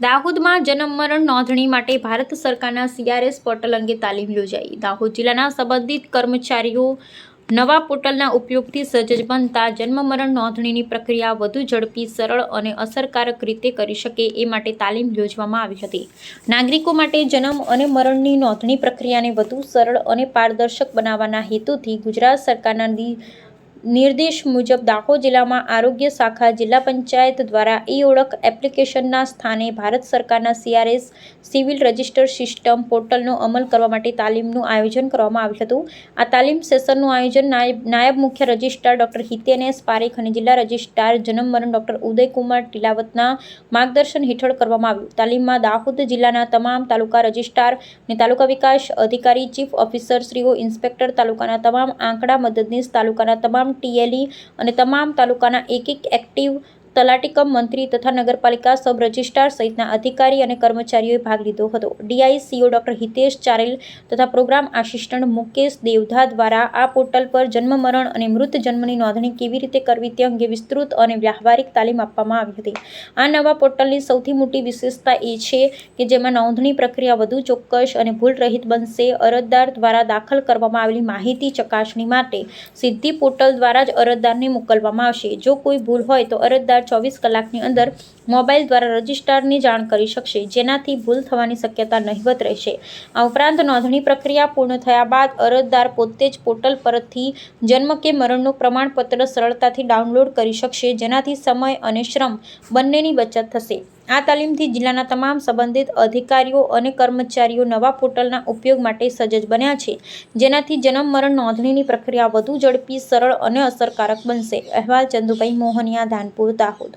દાહોદમાં જન્મ મરણ નોંધણી માટે ભારત સરકારના સીઆરએસ પોર્ટલ અંગે તાલીમ યોજાઈ. દાહોદ જિલ્લાના સંબંધિત કર્મચારીઓ નવા પોર્ટલના ઉપયોગથી સજજ બનતા જન્મ મરણ નોંધણીની પ્રક્રિયા વધુ ઝડપી, સરળ અને અસરકારક રીતે કરી શકે એ માટે તાલીમ યોજવામાં આવી હતી. નાગરિકો માટે જન્મ અને મરણની નોંધણી પ્રક્રિયાને વધુ સરળ અને પારદર્શક બનાવવાના હેતુથી ગુજરાત સરકારના નિર્દેશ મુજબ દાહોદ જિલ્લામાં આરોગ્ય શાખા જિલ્લા પંચાયત દ્વારા ઈ ઓળખ એપ્લિકેશનના સ્થાને ભારત સરકારના સીઆરએસ સિવિલ રજિસ્ટર સિસ્ટમ પોર્ટલનો અમલ કરવા માટે તાલીમનું આયોજન કરવામાં આવ્યું હતું. આ તાલીમ સેશનનું આયોજન નાયબ મુખ્ય રજિસ્ટ્રાર ડોક્ટર હિતેનેશ પારેખ અને જિલ્લા રજિસ્ટ્રાર જન્મમરણ ડોક્ટર ઉદયકુમાર ટીલાવતના માર્ગદર્શન હેઠળ કરવામાં આવ્યું. તાલીમમાં દાહોદ જિલ્લાના તમામ તાલુકા રજિસ્ટ્રાર અને તાલુકા વિકાસ અધિકારી, ચીફ ઓફિસરશ્રીઓ ઇન્સ્પેક્ટર તાલુકાના તમામ આંકડા મદદનીશ તાલુકાના તમામ ટીએલઈ અને તમામ તાલુકાના એક એક એક્ટિવ તલાટીકમ મંત્રી તથા નગરપાલિકા સબ રજિસ્ટ્રાર સહિતના અધિકારી અને કર્મચારીઓએ ભાગ લીધો હતો. ડીઆઈસીઓ ડોક્ટર હિતેશ ચારેલ તથા પ્રોગ્રામ આસિસ્ટન્ટ મુકેશ દેવધા દ્વારા આ પોર્ટલ પર જન્મ, મરણ અને મૃત જન્મની નોંધણી કેવી રીતે કરવી તે અંગે વિસ્તૃત અને વ્યવહારિક તાલીમ આપવામાં આવી હતી. આ નવા પોર્ટલની સૌથી મોટી વિશેષતા એ છે કે જેમાં નોંધણી પ્રક્રિયા વધુ ચોક્કસ અને ભૂલરહિત બનશે. અરજદાર દ્વારા દાખલ કરવામાં આવેલી માહિતી ચકાસણી માટે સીધી પોર્ટલ દ્વારા જ અરજદારને મોકલવામાં આવશે. જો કોઈ ભૂલ હોય તો અરજદાર ચોવીસ કલાકની અંદર મોબાઈલ દ્વારા રજિસ્ટ્રારની જાણ કરી શકશે. જેનાથી ભૂલ થવાની શક્યતા નહિવત રહેશે. આ ઉપરાંત નોંધણી પ્રક્રિયા પૂર્ણ થયા બાદ અરજદાર પોતે જ પોર્ટલ પરથી જન્મ કે મરણનું પ્રમાણપત્ર સરળતાથી ડાઉનલોડ કરી શકશે, જેનાથી સમય અને શ્રમ બંનેની બચત થશે. આ તાલીમથી જિલ્લાના તમામ સંબંધિત અધિકારીઓ અને કર્મચારીઓ નવા પોર્ટલના ઉપયોગ માટે સજજ બન્યા છે. જેનાથી જન્મ, મરણ નોંધણીની પ્રક્રિયા વધુ ઝડપી, સરળ અને અસરકારક બનશે. અહેવાલ ચંદુભાઈ મોહનિયા, ધાનપુર, દાહોદ.